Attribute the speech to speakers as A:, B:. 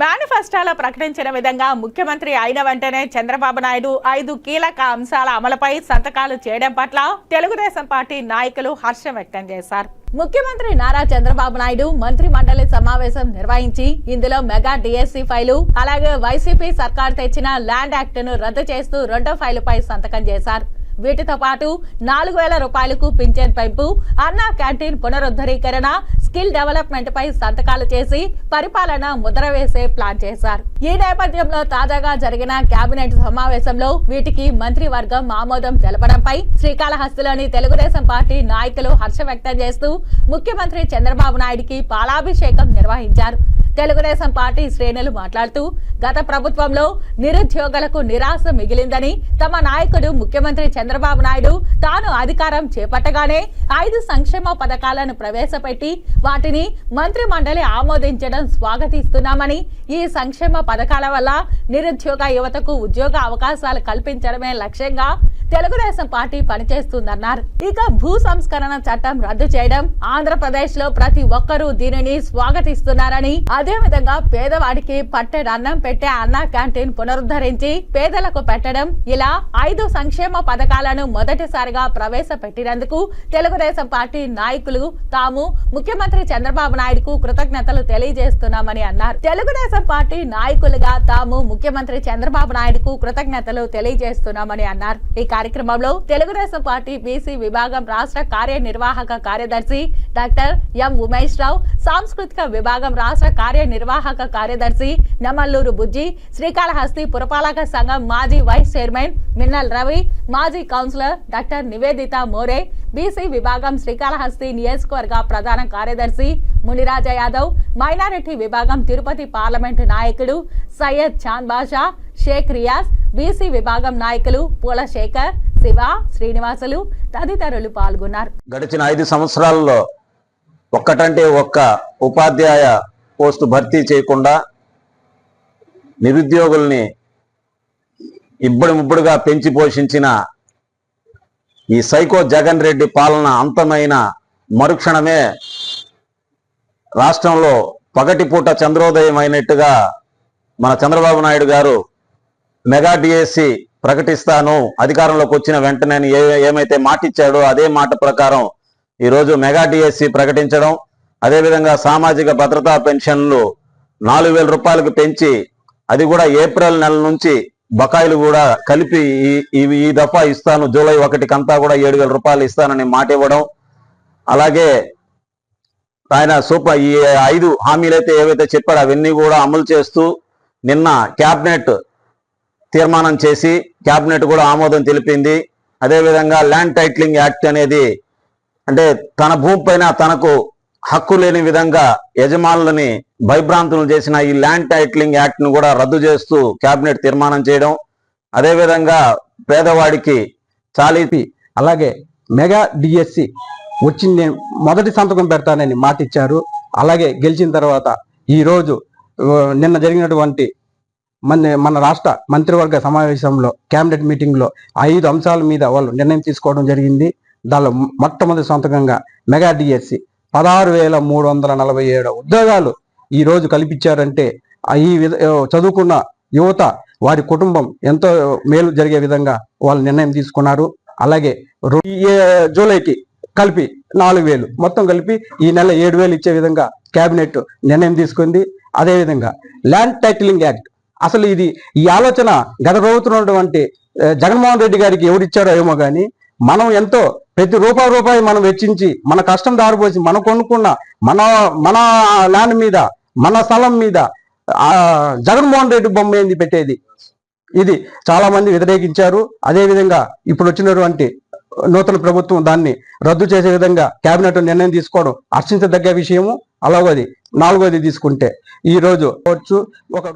A: మేనిఫెస్టోలో ప్రకటించిన విధంగా ముఖ్యమంత్రి అయిన వెంటనే చంద్రబాబు నాయుడు ఐదు కీలక అంశాల అమలుపై సంతకాలు చేయడం పట్ల తెలుగుదేశం పార్టీ నాయకులు హర్షం వ్యక్తం చేశారు. ముఖ్యమంత్రి నారా చంద్రబాబు నాయుడు మంత్రి మండలి సమావేశం నిర్వహించి ఇందులో మెగా డిఎస్సి ఫైలు అలాగే వైసీపీ సర్కార్ తెచ్చిన ల్యాండ్ యాక్ట్ను రద్దు చేస్తూ రెండో ఫైలుపై సంతకం చేశారు. వీటితో పాటు నాలుగు వేల రూపాయలకు పింఛన్ పెంపు అన్నా క్యాంటీన్ పునరుద్ధరీకరణ స్కిల్ డెవలప్మెంట్ పై సంతకాలు చేసి పరిపాలన ముద్ర వేసే ప్లాన్ చేశారు. ఈ నేపథ్యంలో తాజాగా జరిగిన కేబినెట్ సమావేశంలో వీటికి మంత్రివర్గం ఆమోదం తెలపడంపై శ్రీకాళహస్తిలోని తెలుగుదేశం పార్టీ నాయకులు హర్ష వ్యక్తం చేస్తూ ముఖ్యమంత్రి చంద్రబాబు నాయుడికి పాలాభిషేకం నిర్వహించారు. తెలుగుదేశం పార్టీ శ్రేణులు మాట్లాడుతూ గత ప్రభుత్వంలో నిరుద్యోగులకు నిరాశ మిగిలిందని తమ నాయకుడు ముఖ్యమంత్రి చంద్రబాబు నాయుడు తాను అధికారం చేపట్టగానే ఐదు సంక్షేమ పథకాలను ప్రవేశపెట్టి వాటిని మంత్రి మండలి ఆమోదించడం స్వాగతిస్తున్నామని ఈ సంక్షేమ పథకాల వల్ల నిరుద్యోగ యువతకు ఉద్యోగ అవకాశాలు కల్పించడమే లక్ష్యంగా తెలుగుదేశం పార్టీ పనిచేస్తుందన్నారు. ఇక భూ సంస్కరణ చట్టం రద్దు చేయడం ఆంధ్రప్రదేశ్లో ప్రతి ఒక్కరూ దీనిని స్వాగతిస్తున్నారని అదే విధంగా పేదవాడికి పట్టెడు అన్నం పెట్టే అన్న క్యాంటీన్ పునరుద్ధరించి పేదలకు పెట్టడం ఇలా ఐదు సంక్షేమ పథకాలను మొదటిసారిగా ప్రవేశపెట్టినందుకు తెలుగుదేశం పార్టీ నాయకులు తాము ముఖ్యమంత్రి చంద్రబాబు నాయుడుకు కృతజ్ఞతలు తెలియజేస్తున్నామని అన్నారు. తెలుగుదేశం పార్టీ నాయకులుగా తాము ముఖ్యమంత్రి చంద్రబాబు నాయుడుకు కృతజ్ఞతలు తెలియజేస్తున్నామని అన్నారు. ఈ కార్యక్రమంలో తెలుగుదేశం పార్టీ బీసీ విభాగం రాష్ట్ర కార్యనిర్వాహక కార్యదర్శి డాక్టర్ ఎం ఉమేష్ రావు సాంస్కృతిక విభాగం రాష్ట్ర కార్యనిర్వాహక కార్యదర్శి నమల్లూరు బుజ్జి శ్రీకాళహస్తి పురపాలక సంఘం మాజీ వైస్ చైర్మన్ మిన్నల్ రవి మాజీ councillor doctor Nivedita More BC విభాగం శ్రీకాళహస్తి నియోజకవర్గ ప్రధాన కార్యదర్శి మునిరాజ యాదవ్ మైనారిటీ విభాగం తిరుపతి పార్లమెంటు నాయకుడు సయ్యద్ చాంద్ బాషా షేక్ రియాజ్ బీసీ విభాగం నాయకులు పూల శేఖర్ శివ శ్రీనివాసులు తదితరులు పాల్గొన్నారు.
B: గడిచిన ఐదు సంవత్సరాల్లో ఒక్కటంటే ఒక్క ఉపాధ్యాయ పోస్టు భర్తీ చేయకుండా నిరుద్యోగుల్ని ఇబ్బడి ముబ్బడిగా పెంచి పోషించిన ఈ సైకో జగన్ రెడ్డి పాలన అంతమైన మరుక్షణమే రాష్ట్రంలో పగటిపూట చంద్రోదయం అయినట్టుగా మన చంద్రబాబు నాయుడు గారు మెగా డిఎస్సి ప్రకటిస్తాను. అధికారంలోకి వచ్చిన వెంటనే ఏ ఏమైతే మాట ఇచ్చాడో అదే మాట ప్రకారం ఈరోజు మెగా డిఎస్సి ప్రకటించడం. అదేవిధంగా సామాజిక భద్రతా పెన్షన్లు నాలుగు వేల రూపాయలకు పెంచి అది కూడా ఏప్రిల్ నెల నుంచి బకాయిలు కూడా కలిపి ఈ ఇవి ఈ దఫా ఇస్తాను. జూలై ఒకటికంతా కూడా ఏడు వేల రూపాయలు ఇస్తానని మాట ఇవ్వడం. అలాగే ఆయన సూపర్ ఈ ఐదు హామీలైతే ఏవైతే చెప్పాడో అవన్నీ కూడా అమలు చేస్తూ నిన్న క్యాబినెట్ తీర్మానం చేసి క్యాబినెట్ కూడా ఆమోదం తెలిపింది. అదేవిధంగా ల్యాండ్ టైటిలింగ్ యాక్ట్ అనేది అంటే తన భూమి పైన తనకు హక్కు లేని విధంగా యజమానులని భయభ్రాంతులు చేసిన ఈ ల్యాండ్ టైటిలింగ్ యాక్ట్ను కూడా రద్దు చేస్తూ క్యాబినెట్ తీర్మానం చేయడం. అదేవిధంగా పేదవాడికి చాలీపి
C: అలాగే మెగా డిఎస్సి వచ్చింది మొదటి సంతకం పెడతానని మాట ఇచ్చారు అలాగే గెలిచిన తర్వాత ఈరోజు నిన్న జరిగినటువంటి మన మన రాష్ట్ర మంత్రివర్గ సమావేశంలో క్యాబినెట్ మీటింగ్లో ఐదు అంశాల మీద వాళ్ళు నిర్ణయం తీసుకోవడం జరిగింది. దానిలో మొట్టమొదటి సొంతకంగా మెగా డిఎస్సి పదహారు వేల మూడు వందల నలభై ఏడు ఉద్యోగాలు ఈరోజు కల్పించారంటే ఈ విధ చదువుకున్న యువత వారి కుటుంబం ఎంతో మేలు జరిగే విధంగా వాళ్ళు నిర్ణయం తీసుకున్నారు. అలాగే జూలైకి కలిపి నాలుగు వేలు మొత్తం కలిపి ఈ నెల ఏడు వేలు ఇచ్చే విధంగా కేబినెట్ నిర్ణయం తీసుకుంది. అదే విధంగా ల్యాండ్ టైటిలింగ్ యాక్ట్ అసలు ఇది ఈ ఆలోచన గత ప్రభుత్వం జగన్మోహన్ రెడ్డి గారికి ఎవరిచ్చారో ఏమో కానీ మనం ఎంతో ప్రతి రూపాయి రూపాయి మనం వెచ్చించి మన కష్టం దారిపోసి మనం కొనుక్కున్న మన మన ల్యాండ్ మీద మన స్థలం మీద జగన్మోహన్ రెడ్డి బొమ్మ ఏంది పెట్టేది? ఇది చాలా మంది వ్యతిరేకించారు. అదేవిధంగా ఇప్పుడు వచ్చినటువంటి నూతన ప్రభుత్వం దాన్ని రద్దు చేసే విధంగా కేబినెట్ నిర్ణయం తీసుకోవడం హర్షించదగ్గ విషయము. అలాగోది నాలుగోది తీసుకుంటే ఈరోజు ఒక